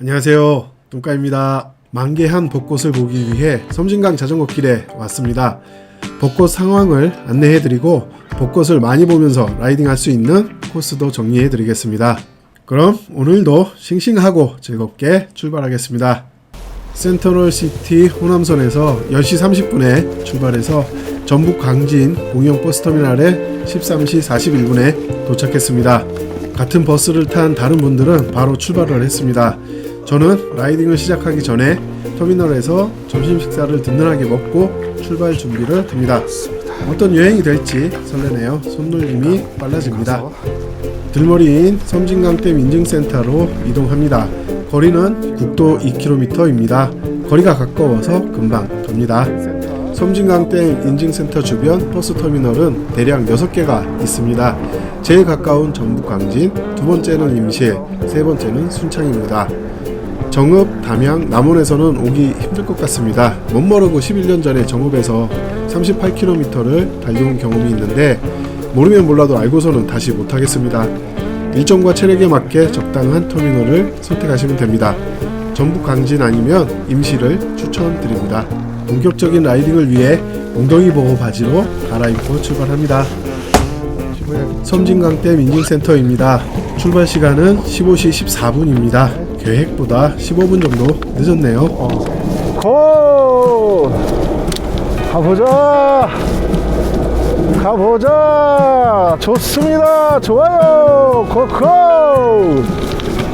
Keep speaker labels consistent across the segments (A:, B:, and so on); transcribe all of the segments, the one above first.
A: 안녕하세요. 똥까입니다. 만개한 벚꽃을 보기 위해 섬진강 자전거 길에 왔습니다. 벚꽃 상황을 안내해드리고 벚꽃을 많이 보면서 라이딩할 수 있는 코스도 정리해드리겠습니다. 그럼 오늘도 싱싱하고 즐겁게 출발하겠습니다. 센트럴 시티 호남선에서 10시 30분에 출발해서 전북 광진 공영 버스터미널에 13시 41분에 도착했습니다. 같은 버스를 탄 다른 분들은 바로 출발을 했습니다. 저는 라이딩을 시작하기 전에 터미널에서 점심 식사를 든든하게 먹고 출발 준비를 합니다. 어떤 여행이 될지 설레네요. 손놀림이 빨라집니다. 들머리인 섬진강댐 인증센터로 이동합니다. 거리는 국도 2km입니다. 거리가 가까워서 금방 갑니다. 섬진강댐 인증센터 주변 버스터미널은 대략 6개가 있습니다. 제일 가까운 전북 광진, 두 번째는 임실, 세 번째는 순창입니다. 정읍, 담양, 남원에서는 오기 힘들 것 같습니다. 멋모르고 11년 전에 정읍에서 38km를 달려온 경험이 있는데 모르면 몰라도 알고서는 다시 못하겠습니다. 일정과 체력에 맞게 적당한 터미널을 선택하시면 됩니다. 전북 강진 아니면 임시를 추천드립니다. 본격적인 라이딩을 위해 엉덩이 보호 바지로 갈아입고 출발합니다. 섬진강댐 인증센터입니다. 출발 시간은 15시 14분입니다. 계획보다 15분 정도 늦었네요.
B: 고! 가보자! 가보자! 좋습니다! 좋아요! 고고!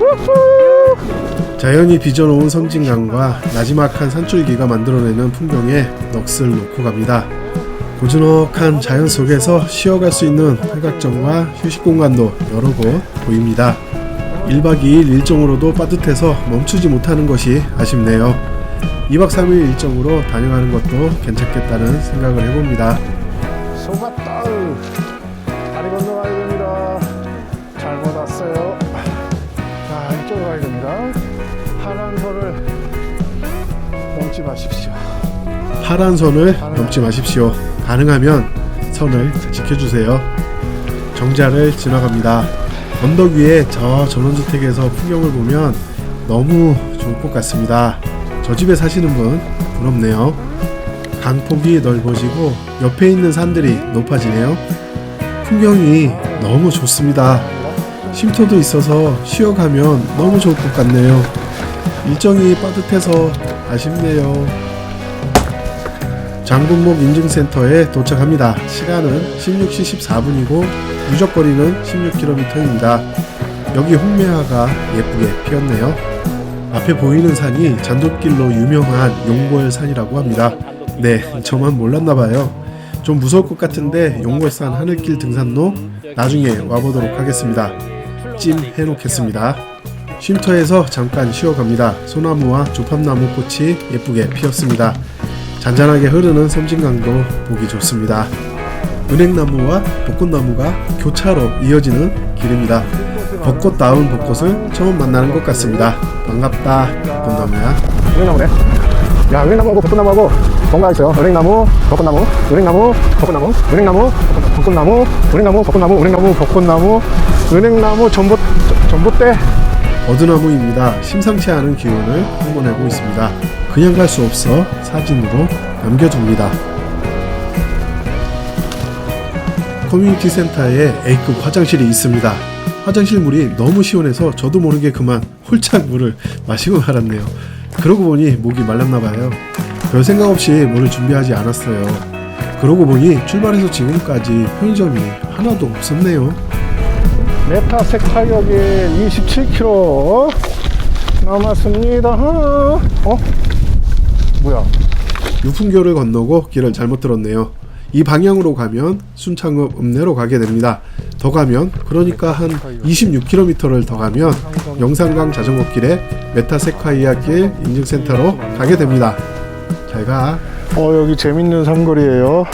B: 우후!
A: 자연이 빚어놓은 섬진강과 나지막한 산줄기가 만들어내는 풍경에 넋을 놓고 갑니다. 고즈넉한 자연 속에서 쉬어갈 수 있는 팔각정과 휴식 공간도 여러 곳 보입니다. 1박 2일 일정으로도 빠듯해서 멈추지 못하는 것이 아쉽네요. 2박 3일 일정으로 다녀가는 것도 괜찮겠다는 생각을 해봅니다.
B: 속았다! 다리 건너가야 됩니다. 잘못 왔어요. 자, 이쪽으로 가야 됩니다. 파란 선을 넘지 마십시오.
A: 파란 선을 넘지 마십시오. 가능하면 선을 지켜주세요. 정자를 지나갑니다. 언덕 위에 저 전원주택에서 풍경을 보면 너무 좋을 것 같습니다. 저 집에 사시는 분 부럽네요. 강폭이 넓어지고 옆에 있는 산들이 높아지네요. 풍경이 너무 좋습니다. 쉼터도 있어서 쉬어가면 너무 좋을 것 같네요. 일정이 빠듯해서 아쉽네요. 장군목 인증센터에 도착합니다. 시간은 16시 14분이고 누적 거리는 16km입니다. 여기 홍매화가 예쁘게 피었네요. 앞에 보이는 산이 잔돗길로 유명한 용골산이라고 합니다. 네, 저만 몰랐나 봐요. 좀 무서울 것 같은데 용골산 하늘길 등산로 나중에 와보도록 하겠습니다. 찜 해놓겠습니다. 쉼터에서 잠깐 쉬어갑니다. 소나무와 조팝나무 꽃이 예쁘게 피었습니다. 잔잔하게 흐르는 섬진강도 보기 좋습니다. 은행나무와 벚꽃나무가 교차로 이어지는 길입니다. 벚꽃다운 벚꽃을 처음 만나는 것 같습니다. 반갑다, 벚꽃나무야.
B: 은행나무네. 야, 은행나무하고 벚꽃나무하고 뭔가 있어요. 은행나무, 벚꽃나무, 은행나무, 벚꽃나무, 은행나무, 벚꽃나무, 은행나무, 벚꽃나무, 은행나무, 벚꽃나무, 은행나무, 전봇, 전봇대.
A: 버드나무입니다. 심상치 않은 기운을 뿜어내고 있습니다. 그냥 갈 수 없어 사진으로 남겨줍니다. 커뮤니티 센터에 A급 화장실이 있습니다. 화장실 물이 너무 시원해서 저도 모르게 그만 홀짝 물을 마시고 말았네요. 그러고 보니 목이 말랐나봐요. 별 생각 없이 물을 준비하지 않았어요. 그러고 보니 출발해서 지금까지 편의점이 하나도 없었네요.
B: 메타색 타격이 27km 남았습니다. 어? 뭐야?
A: 유풍교를 건너고 길을 잘못 들었네요. 이 방향으로 가면 순창읍 읍내로 가게 됩니다. 더 가면 그러니까 한 26km를 더 가면 영산강 자전거길에 메타세콰이아 길 인증센터로 가게 됩니다. 잘 가.
B: 어 여기 재밌는 삼거리예요.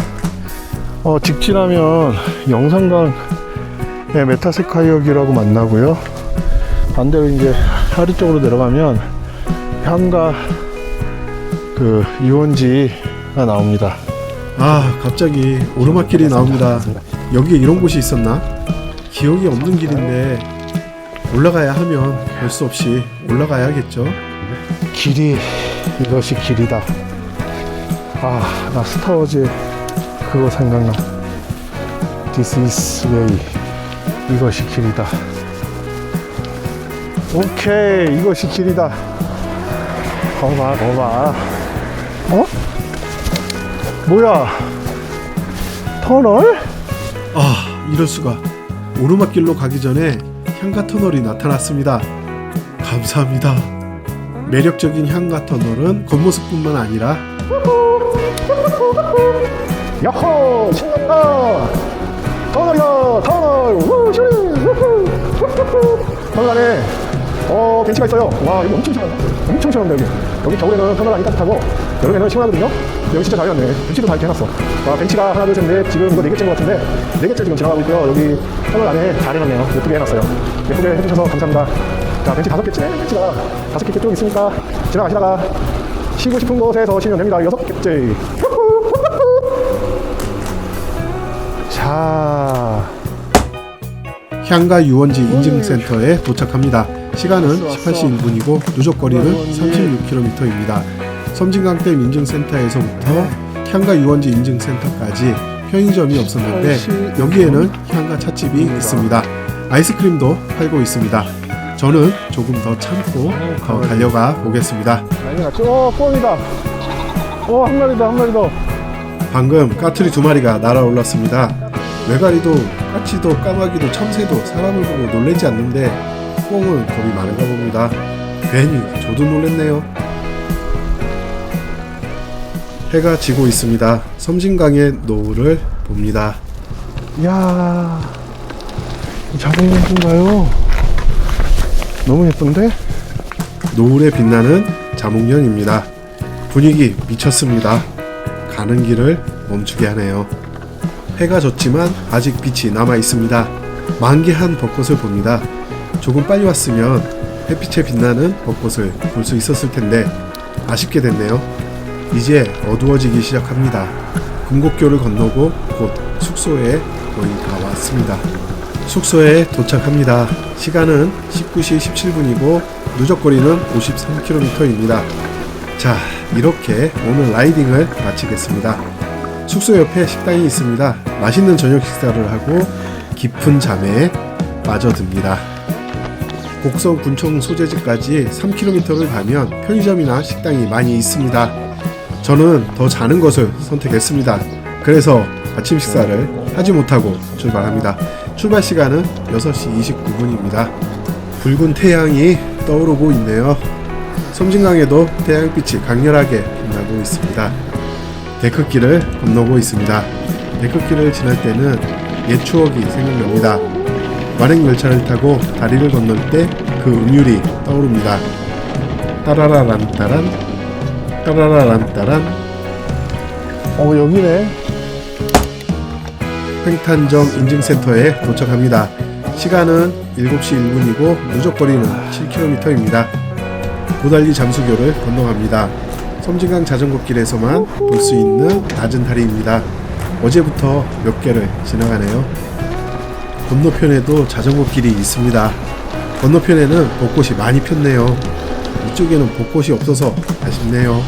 B: 어 직진하면 영산강 네, 메타세카이역이라고 만나고요. 반대로 이제 하리 쪽으로 내려가면 향가 그 유원지가 나옵니다.
A: 아 갑자기 오르막길이 나옵니다. 여기에 이런 곳이 있었나? 기억이 없는 길인데 올라가야 하면 별 수 없이 올라가야겠죠.
B: 길이 이것이 길이다. 아, 나 스타워즈 그거 생각나. This is way. 이것이 길이다. 오케이, 이것이 길이다. 거봐, 거봐. 어? 뭐야? 터널?
A: 아, 이럴 수가. 오르막길로 가기 전에 향가 터널이 나타났습니다. 감사합니다. 매력적인 향가 터널은 겉모습뿐만 아니라
B: 야호! 신난다! 터널이다! 터널! 우, 슈! 우후! 우후! 터널 안에 어 벤치가 있어요. 와 여기 엄청 시원하다. 엄청 시원합니다 여기. 여기 겨울에는 터널 안이 따뜻하고 여름에는 시원하거든요. 여기 진짜 잘 해놨네. 벤치도 다 이렇게 해놨어. 와 벤치가 하나 둘셋넷 지금 이거 네 개째인 것 같은데 네 개째 지금 지나가고 있고요. 여기 터널 안에 잘 해놨네요. 예쁘게 해놨어요. 예쁘게 해주셔서 감사합니다. 자 벤치 다섯 개째 벤치가 다섯 개째 쭉 있으니까 지나가시다가 쉬고 싶은 곳에서 쉬면 됩니다. 여섯 개째. 자,
A: 향가 유원지 인증센터에 도착합니다. 시간은 18시 1분이고 누적 거리는 36km입니다. 섬진강댐 인증센터에서부터 향가 유원지 인증센터까지 편의점이 없었는데 여기에는 향가 찻집이 있습니다. 아이스크림도 팔고 있습니다. 저는 조금 더 참고 더 달려가 보겠습니다.
B: 어, 뻥이다. 어, 한 마리 더, 한 마리 더.
A: 방금 까투리 두 마리가 날아올랐습니다. 외가리도 까치도 까마귀도 참새도 사람을 보고 놀라지 않는데 뽕은 겁이 많은가 봅니다. 괜히 저도 놀랬네요. 해가 지고 있습니다. 섬진강의 노을을 봅니다.
B: 이야, 예쁜가요? 너무 예쁜데?
A: 노을에 빛나는 자목련입니다. 분위기 미쳤습니다. 가는 길을 멈추게 하네요. 해가 졌지만 아직 빛이 남아 있습니다. 만개한 벚꽃을 봅니다. 조금 빨리 왔으면 햇빛에 빛나는 벚꽃을 볼 수 있었을 텐데 아쉽게 됐네요. 이제 어두워지기 시작합니다. 금곡교를 건너고 곧 숙소에 거의 다 왔습니다. 숙소에 도착합니다. 시간은 19시 17분이고 누적거리는 53km입니다. 자, 이렇게 오늘 라이딩을 마치겠습니다. 숙소 옆에 식당이 있습니다. 맛있는 저녁 식사를 하고 깊은 잠에 빠져듭니다. 곡성 군청 소재지까지 3km를 가면 편의점이나 식당이 많이 있습니다. 저는 더 자는 것을 선택했습니다. 그래서 아침 식사를 하지 못하고 출발합니다. 출발 시간은 6시 29분입니다. 붉은 태양이 떠오르고 있네요. 섬진강에도 태양빛이 강렬하게 빛나고 있습니다. 데크길을 건너고 있습니다. 데크길을 지날 때는 옛 추억이 생각납니다. 완행 열차를 타고 다리를 건널 때 그 음율이 떠오릅니다. 따라라란 따란 따라라란 따란
B: 어, 여기네.
A: 횡탄정 인증센터에 도착합니다. 시간은 7시 1분이고 누적거리는 7km입니다. 고달리 잠수교를 건너갑니다. 섬진강 자전거길에서만 볼 수 있는 낮은 다리입니다. 어제부터 몇 개를 지나가네요. 건너편에도 자전거 길이 있습니다. 건너편에는 벚꽃이 많이 폈네요. 이쪽에는 벚꽃이 없어서 아쉽네요.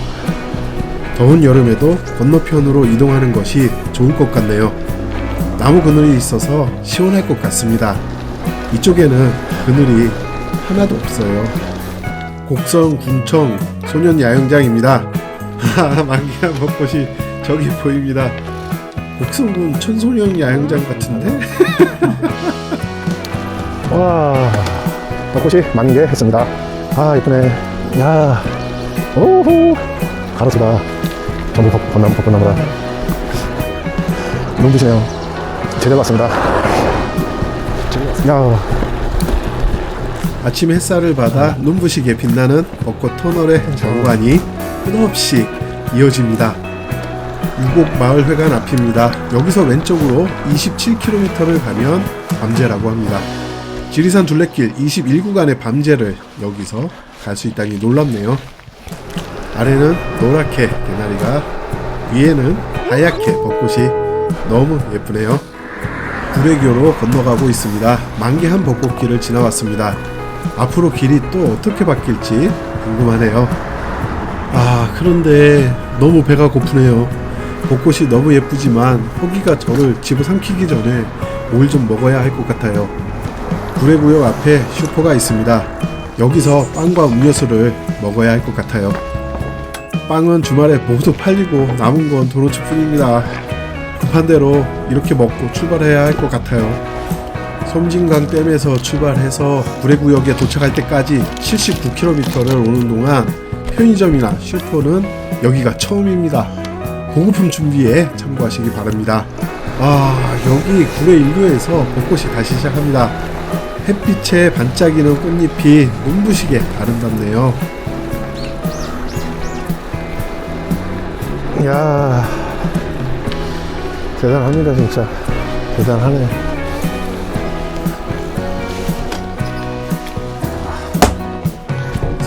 A: 더운 여름에도 건너편으로 이동하는 것이 좋을 것 같네요. 나무 그늘이 있어서 시원할 것 같습니다. 이쪽에는 그늘이 하나도 없어요. 곡성 군청 소년 야영장입니다. 하하, 만개한 벚꽃이 저기 보입니다. 곡성군 청소년 야영장 같은데?
B: 와, 벚꽃이 만개했습니다. 아, 예쁘네. 야, 오호, 가로수다. 전부 벚, 벚나무, 벚꽃나무다. 눈부시네요. 제대로 왔습니다. 야,
A: 아침 햇살을 받아 눈부시게 빛나는 벚꽃 터널의 장관이 끝없이 이어집니다. 유곡 마을회관 앞입니다. 여기서 왼쪽으로 27km를 가면 밤제라고 합니다. 지리산 둘레길 21구간의 밤제를 여기서 갈 수 있다니 놀랍네요. 아래는 노랗게 개나리가 위에는 하얗게 벚꽃이 너무 예쁘네요. 구례교로 건너가고 있습니다. 만개한 벚꽃길을 지나왔습니다. 앞으로 길이 또 어떻게 바뀔지 궁금하네요. 아, 그런데 너무 배가 고프네요. 벚꽃이 너무 예쁘지만 호기가 저를 집어삼키기 전에 뭘 좀 먹어야 할 것 같아요. 구례구역 앞에 슈퍼가 있습니다. 여기서 빵과 음료수를 먹어야 할 것 같아요. 빵은 주말에 모두 팔리고 남은 건 도넛 뿐입니다. 급한 대로 이렇게 먹고 출발해야 할 것 같아요. 섬진강 댐에서 출발해서 구례구역에 도착할 때까지 79km를 오는 동안 편의점이나 슈퍼는 여기가 처음입니다. 보급품 준비에 참고하시기 바랍니다. 아, 여기 구례 1구에서 벚꽃이 다시 시작합니다. 햇빛에 반짝이는 꽃잎이 눈부시게 아름답네요.
B: 이야, 대단합니다, 진짜. 대단하네.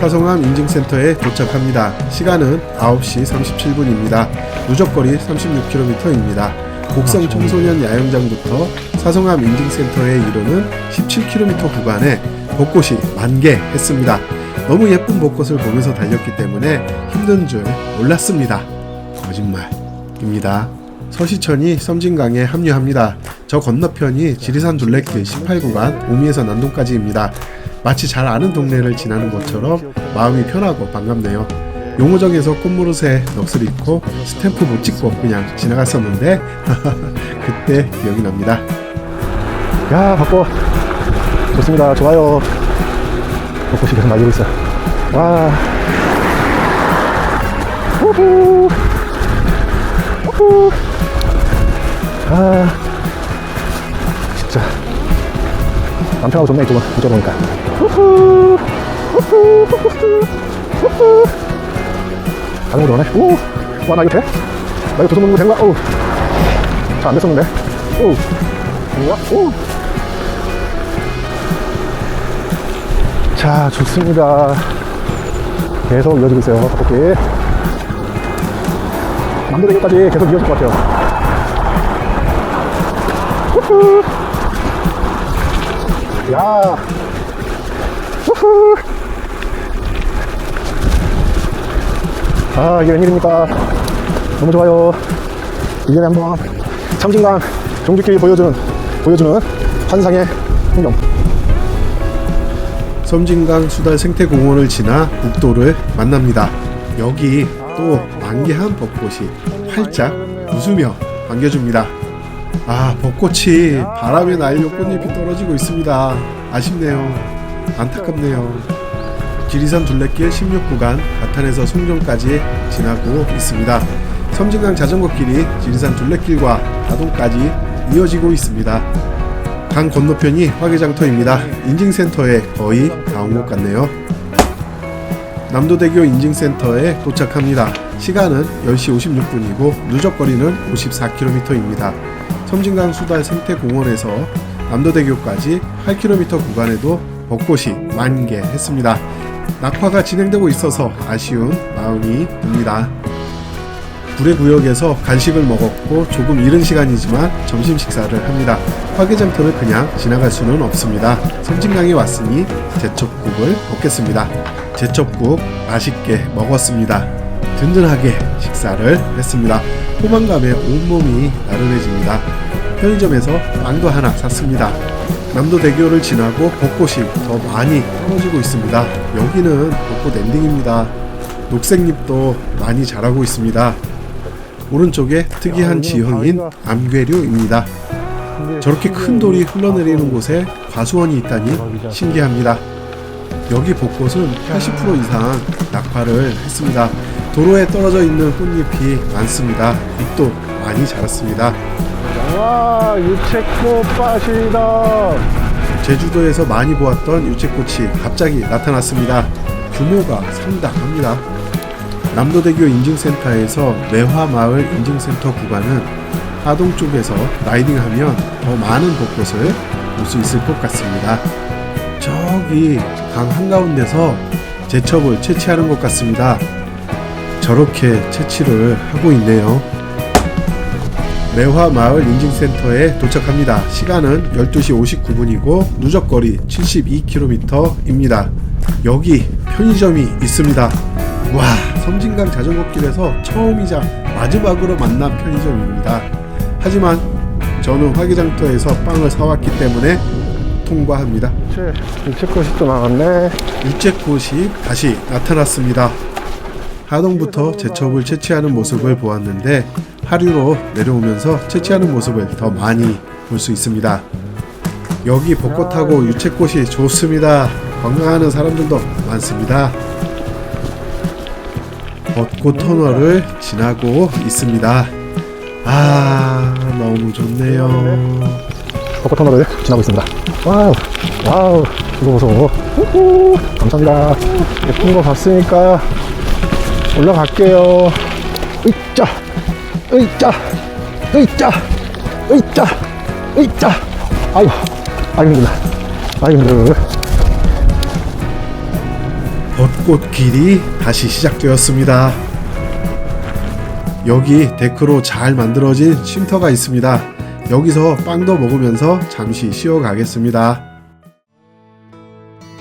A: 사성함 인증센터에 도착합니다. 시간은 9시 37분입니다. 누적거리 36km입니다. 곡성 청소년 야영장부터 사성함 인증센터에 이르는 17km 구간에 벚꽃이 만개했습니다. 너무 예쁜 벚꽃을 보면서 달렸기 때문에 힘든 줄 몰랐습니다. 거짓말입니다. 서시천이 섬진강에 합류합니다. 저 건너편이 지리산 둘레길 18구간 오미에서 난동까지입니다. 마치 잘 아는 동네를 지나는 것처럼 마음이 편하고 반갑네요. 용호정에서 꽃무릇에 넋을 잃고 스탬프 못 찍고 그냥 지나갔었는데 그때 기억이 납니다.
B: 야, 벚꽃. 좋습니다. 좋아요. 벚꽃이 계속 날리고 있어. 와. 우후. 우후. 아. 진짜. 남편하고 좋네, 이쪽은. 이쪽 보니까. 우후. 우후. 우후. 우후. 자전거 들어가네. 오. 와, 나 이거 돼? 나 이거 도전 먹는 거된 거야? 어우. 잘안 됐었는데. 오. 우와. 오. 자, 좋습니다. 계속 이어지고 있어요, 벚꽃이. 남도대교까지 계속 이어질 것 같아요. 후후. 야. 아, 이게 웬일입니까? 너무 좋아요. 1년에 한 번, 참진강 종주길 보여주는, 보여주는 환상의 풍경.
A: 섬진강 수달 생태공원을 지나 북도를 만납니다. 여기 또 만개한 벚꽃이 활짝 웃으며 반겨줍니다. 아, 벚꽃이 바람에 날려 꽃잎이 떨어지고 있습니다. 아쉽네요. 안타깝네요. 지리산 둘레길 16구간 바탄에서 송정까지 지나고 있습니다. 섬진강 자전거길이 지리산 둘레길과 다동까지 이어지고 있습니다. 강 건너편이 화개장터입니다. 인증센터에 거의 다온것 같네요. 남도대교 인증센터에 도착합니다. 시간은 10시 56분이고 누적거리는 54km입니다. 섬진강 수달 생태공원에서 남도대교까지 8km 구간에도 벚꽃이 만개했습니다. 낙화가 진행되고 있어서 아쉬운 마음이 듭니다. 구례구역에서 간식을 먹었고 조금 이른 시간이지만 점심 식사를 합니다. 화개장터를 그냥 지나갈 수는 없습니다. 섬진강에 왔으니 제첩국을 먹겠습니다. 제첩국 맛있게 먹었습니다. 든든하게 식사를 했습니다. 포만감에 온몸이 나른해집니다. 편의점에서 빵도 하나 샀습니다. 남도대교를 지나고 벚꽃이 더 많이 떨어지고 있습니다. 여기는 벚꽃 엔딩입니다. 녹색잎도 많이 자라고 있습니다. 오른쪽에 특이한 지형인 암괴류입니다. 저렇게 큰 돌이 흘러내리는 곳에 과수원이 있다니 신기합니다. 여기 벚꽃은 80% 이상 낙화를 했습니다. 도로에 떨어져 있는 꽃잎이 많습니다. 잎도 많이 자랐습니다.
B: 와, 유채꽃 밭이다.
A: 제주도에서 많이 보았던 유채꽃이 갑자기 나타났습니다. 규모가 상당합니다. 남도대교 인증센터에서 매화마을 인증센터 구간은 하동 쪽에서 라이딩하면 더 많은 벚꽃을 볼 수 있을 것 같습니다. 저기 강 한가운데서 제첩을 채취하는 것 같습니다. 저렇게 채취를 하고 있네요. 매화 마을 인증센터에 도착합니다. 시간은 12시 59분이고 누적거리 72km입니다. 여기 편의점이 있습니다. 와, 섬진강 자전거길에서 처음이자 마지막으로 만난 편의점입니다. 하지만 저는 화기장터에서 빵을 사왔기 때문에 통과합니다.
B: 제 일체컷이 또 나왔네.
A: 육제꽃이 다시 나타났습니다. 하동부터 제첩을 채취하는 모습을 보았는데 하류로 내려오면서 채취하는 모습을 더 많이 볼 수 있습니다. 여기 벚꽃하고 유채꽃이 좋습니다. 관광하는 사람들도 많습니다. 벚꽃 터널을 지나고 있습니다. 아 너무 좋네요.
B: 벚꽃 터널을 지나고 있습니다. 와우, 와우, 이거 보소. 우후, 감사합니다. 예쁜 거 봤으니까 올라갈게요. 으이짜, 으이짜, 으이짜, 으이짜, 으이짜. 아유, 아유 힘들다. 아유 힘들어.
A: 벚꽃 길이 다시 시작되었습니다. 여기 데크로 잘 만들어진 쉼터가 있습니다. 여기서 빵도 먹으면서 잠시 쉬어 가겠습니다.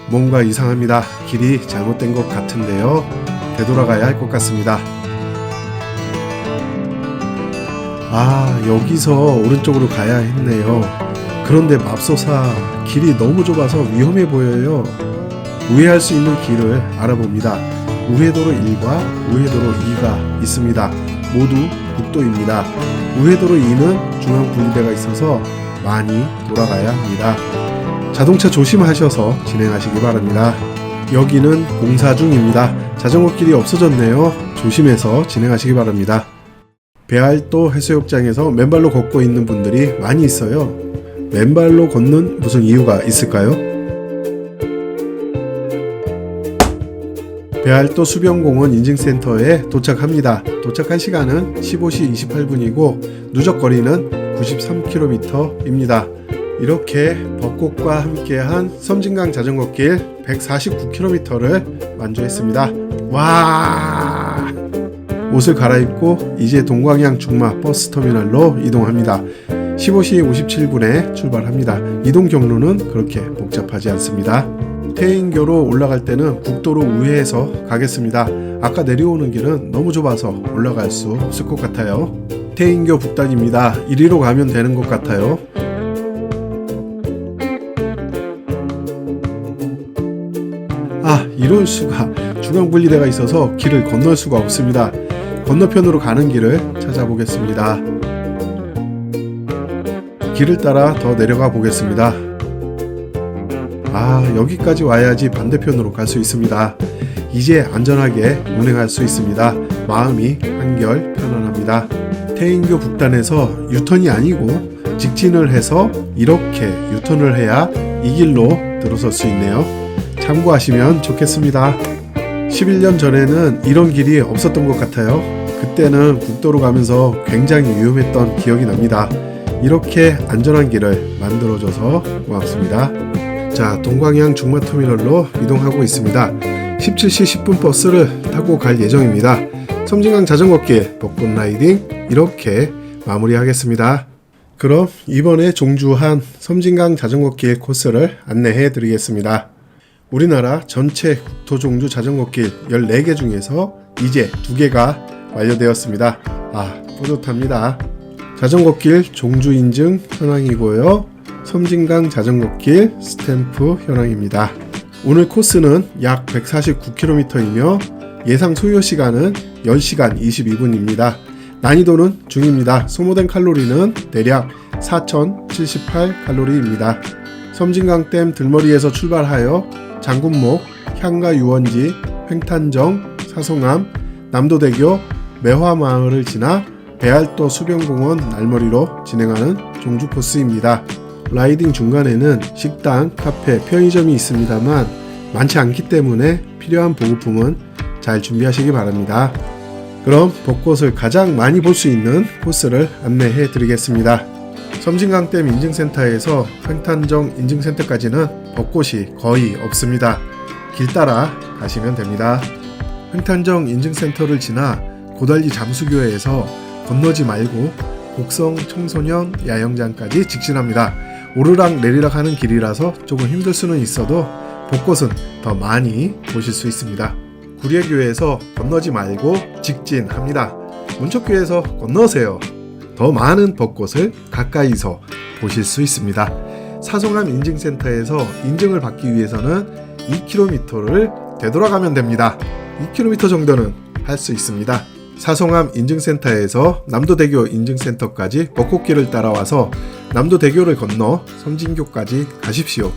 A: 뭔가 이상합니다. 길이 잘못된 것 같은데요. 되돌아가야 할 것 같습니다. 아, 여기서 오른쪽으로 가야 했네요. 그런데 맙소사 길이 너무 좁아서 위험해 보여요. 우회할 수 있는 길을 알아봅니다. 우회도로 1과 우회도로 2가 있습니다. 모두 국도입니다. 우회도로 2는 중앙 분리대가 있어서 많이 돌아가야 합니다. 자동차 조심하셔서 진행하시기 바랍니다. 여기는 공사 중입니다. 자전거 길이 없어졌네요. 조심해서 진행하시기 바랍니다. 배알도 해수욕장에서 맨발로 걷고 있는 분들이 많이 있어요. 맨발로 걷는 무슨 이유가 있을까요? 배알도 수변공원 인증센터에 도착합니다. 도착한 시간은 15시 28분이고 누적 거리는 93km입니다. 이렇게 벚꽃과 함께한 섬진강 자전거길 149km를 완주했습니다. 와! 옷을 갈아입고 이제 동광양 중마 버스 터미널로 이동합니다. 15시 57분에 출발합니다. 이동 경로는 그렇게 복잡하지 않습니다. 태인교로 올라갈 때는 국도로 우회해서 가겠습니다. 아까 내려오는 길은 너무 좁아서 올라갈 수 없을 것 같아요. 태인교 북단입니다. 이리로 가면 되는 것 같아요. 아, 이럴 수가. 중앙 분리대가 있어서 길을 건널 수가 없습니다. 건너편으로 가는 길을 찾아보겠습니다. 길을 따라 더 내려가 보겠습니다. 아, 여기까지 와야지 반대편으로 갈 수 있습니다. 이제 안전하게 운행할 수 있습니다. 마음이 한결 편안합니다. 태인교 북단에서 유턴이 아니고 직진을 해서 이렇게 유턴을 해야 이 길로 들어설 수 있네요. 참고하시면 좋겠습니다. 11년 전에는 이런 길이 없었던 것 같아요. 그때는 국도로 가면서 굉장히 위험했던 기억이 납니다. 이렇게 안전한 길을 만들어줘서 고맙습니다. 자, 동광양 중마터미널로 이동하고 있습니다. 17시 10분 버스를 타고 갈 예정입니다. 섬진강 자전거길 벚꽃 라이딩 이렇게 마무리하겠습니다. 그럼 이번에 종주한 섬진강 자전거길 코스를 안내해 드리겠습니다. 우리나라 전체 국토 종주 자전거길 14개 중에서 이제 2개가 완료되었습니다. 아, 뿌듯합니다. 자전거길 종주 인증 현황이고요. 섬진강 자전거길 스탬프 현황입니다. 오늘 코스는 약 149km이며 예상 소요 시간은 10시간 22분입니다. 난이도는 중입니다. 소모된 칼로리는 대략 4078 칼로리입니다. 섬진강댐 들머리에서 출발하여 장군목, 향가 유원지, 횡탄정, 사송암, 남도대교, 매화마을을 지나 배알도 수변공원 날머리로 진행하는 종주 코스입니다. 라이딩 중간에는 식당, 카페, 편의점이 있습니다만 많지 않기 때문에 필요한 보급품은 잘 준비하시기 바랍니다. 그럼 벚꽃을 가장 많이 볼 수 있는 코스를 안내해 드리겠습니다. 섬진강댐 인증센터에서 횡탄정 인증센터까지는 벚꽃이 거의 없습니다. 길 따라 가시면 됩니다. 횡탄정 인증센터를 지나 고달리 잠수교회에서 건너지 말고 곡성 청소년 야영장까지 직진합니다. 오르락 내리락 하는 길이라서 조금 힘들 수는 있어도 벚꽃은 더 많이 보실 수 있습니다. 구례교에서 건너지 말고 직진합니다. 문척교에서 건너세요. 더 많은 벚꽃을 가까이서 보실 수 있습니다. 사송암 인증센터에서 인증을 받기 위해서는 2km를 되돌아가면 됩니다. 2km 정도는 할 수 있습니다. 사송암 인증센터에서 남도대교 인증센터까지 벚꽃길을 따라와서 남도대교를 건너 섬진교까지 가십시오.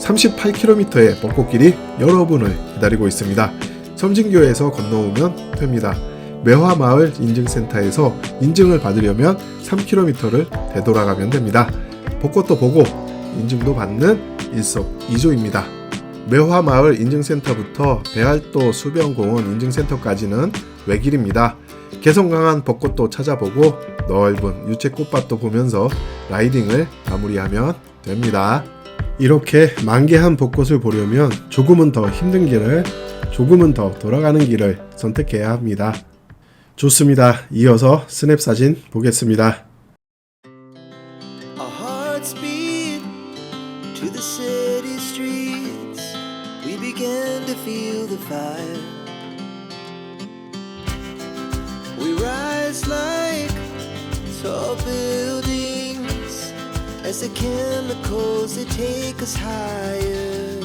A: 38km의 벚꽃길이 여러분을 기다리고 있습니다. 섬진교에서 건너오면 됩니다. 매화마을 인증센터에서 인증을 받으려면 3km를 되돌아가면 됩니다. 벚꽃도 보고 인증도 받는 일석이조입니다. 매화마을 인증센터부터 배알도 수변공원 인증센터까지는 외길입니다. 개성 강한 벚꽃도 찾아보고 넓은 유채꽃밭도 보면서 라이딩을 마무리하면 됩니다. 이렇게 만개한 벚꽃을 보려면 조금은 더 힘든 길을 조금은 더 돌아가는 길을 선택해야 합니다. 좋습니다. 이어서 스냅 사진 보겠습니다.
C: We rise like tall buildings as the chemicals they take us higher.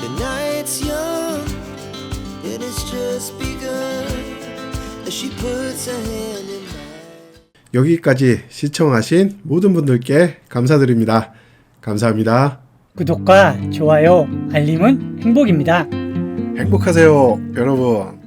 C: The night's young, it has just begun as she puts her hand in mine.
A: 여기까지 시청하신 모든 분들께 감사드립니다. 감사합니다.
D: 구독과 좋아요, 알림은 행복입니다.
A: 행복하세요, 여러분.